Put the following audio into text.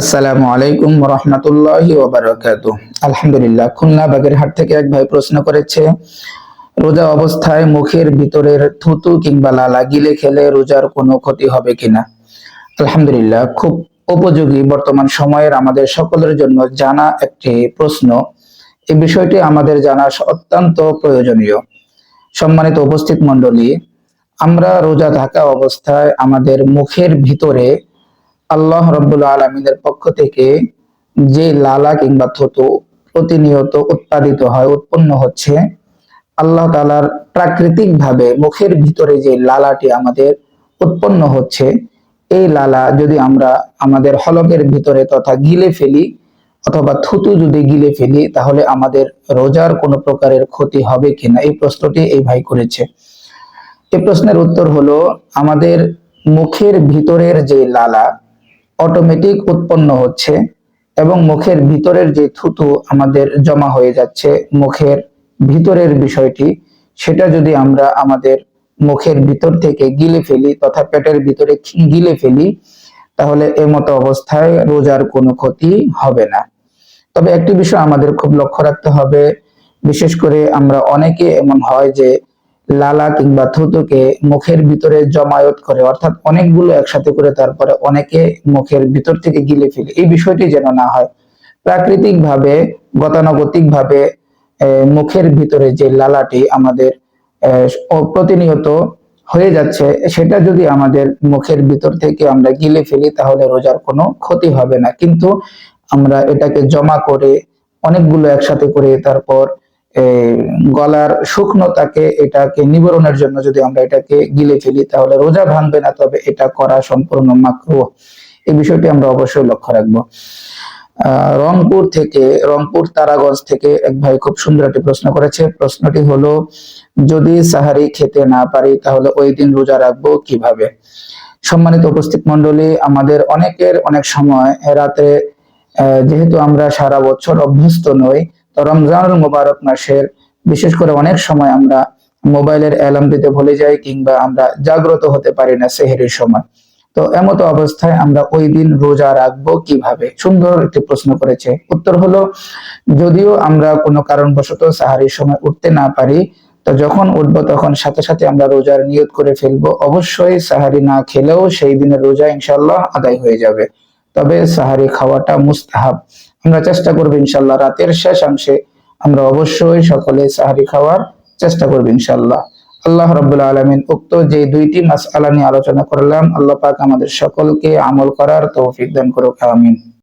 আসসালামু আলাইকুম রহমতুল্লাহি ওবারাকাত। আলহামদুলিল্লাহ, খুলনা বাগেরহাট থেকে এক ভাই প্রশ্ন করেছে, রোজা অবস্থায় মুখের ভিতরের থুতু কিংবা লালা গিলে খেলে রোজার কোনো ক্ষতি হবে কিনা? আলহামদুলিল্লাহ, খুব উপযোগী বর্তমান সময়ের আমাদের সকলের জন্য জানা একটি প্রশ্ন। এই বিষয়টি আমাদের জানা অত্যন্ত প্রয়োজনীয়। সম্মানিত উপস্থিত মণ্ডলী, আমরা রোজা থাকা অবস্থায় আমাদের মুখের ভিতরে আল্লাহ রব্বুল আলমিনের পক্ষ থেকে যে লালা কিংবা থুতু প্রতিনিয়ত উৎপাদিত হয়, উৎপন্ন হচ্ছে, আল্লাহ তালার প্রাকৃতিক ভাবে মুখের ভিতরে যে লালাটি আমাদের উৎপন্ন হচ্ছে, এই লালা যদি আমরা আমাদের হলকের ভিতরে তথা গিলে ফেলি অথবা থুতু যদি গিলে ফেলি, তাহলে আমাদের রোজার কোনো প্রকারের ক্ষতি হবে কিনা? এই প্রশ্নটি এই ভাই করেছে। এই প্রশ্নের উত্তর হলো, আমাদের মুখের ভিতরের যে লালা অটোমেটিক উৎপন্ন হচ্ছে এবং মুখের ভিতরের যে থুতু আমাদের জমা হয়ে যাচ্ছে, মুখের ভিতরের বিষয়টি, সেটা যদি আমরা আমাদের মুখের ভিতর থেকে গিলে ফেলি তথা পেটের ভিতরে গিলে ফেলি, তাহলে এ মতো অবস্থায় রোজার কোনো ক্ষতি হবে না। তবে একটি বিষয় আমাদের খুব লক্ষ্য রাখতে হবে, বিশেষ করে আমরা অনেকে এমন হয় যে লালা কিংবা থুতুকে মুখের ভিতরে জমায়েত করে, অর্থাৎ অনেকগুলো একসাথে করে তারপরে অনেকে মুখের ভিতর থেকে গিলে ফেলে। এই বিষয়টি যেন না হয়। প্রাকৃতিক ভাবে গতানুগতিক ভাবে মুখের ভিতরে যে লালাটি আমাদের প্রতিনিয়ত হয়ে যাচ্ছে, সেটা যদি আমাদের মুখের ভিতর থেকে আমরা গিলে ফেলি, তাহলে রোজার কোনো ক্ষতি হবে না। কিন্তু আমরা এটাকে জমা করে, অনেকগুলো একসাথে করে তারপর গলার শুকনোতাকে এটাকে নিবারণের জন্য যদি আমরা এটাকে গিলে ফেলি, তাহলে রোজা ভাঙবে না, তবে এটা করা সম্পূর্ণ মাকরু এই বিষয়টি আমরা অবশ্যই লক্ষ্য রাখব। রংপুর থেকে, রংপুর তারাগঞ্জ থেকে এক ভাই খুব সুন্দর একটি প্রশ্ন করেছে। প্রশ্নটি হলো, যদি সাহারি খেতে না পারি, তাহলে ওই দিন রোজা রাখব কীভাবে? সম্মানিত উপস্থিত মন্ডলী আমাদের অনেকের অনেক সময় রাতে যেহেতু আমরা সারা বছর অভ্যস্ত নই রমজানুল মোবারক মাসের বিশেষ করে অনেক সময় আমরা মোবাইলের অ্যালার্ম দিতে ভুলে যাই কিংবা আমরা জাগ্রত হতে পারি না সেহেরির সময়। তো এমতো অবস্থায় আমরা ওই দিন রোজা রাখব কীভাবে? সুন্দর একটি প্রশ্ন করেছে। উত্তর হলো, যদিও আমরা কোনো কারণবশত সাহারির সময় উঠতে না পারি, তো যখন উঠবো তখন সাথে সাথে আমরা রোজার নিয়ত করে ফেলব। অবশ্যই সাহারি না খেলেও সেই দিনের রোজা ইনশাল্লাহ আদায় হয়ে যাবে। তবে সাহারি খাওয়াটা মুস্তাহাব। আমরা চেষ্টা করব ইনশাল্লাহ, রাতের শেষাংশে আমরা অবশ্যই সকলে সাহারি খাওয়ার চেষ্টা করব ইনশাল্লাহ। আল্লাহ রব্বুল আলমিন উক্ত যে দুইটি মাস আলা নিয়ে আলোচনা করলাম, আল্লাহ পাক আমাদের সকলকে আমল করার তৌফিক দান করুক, আমিন।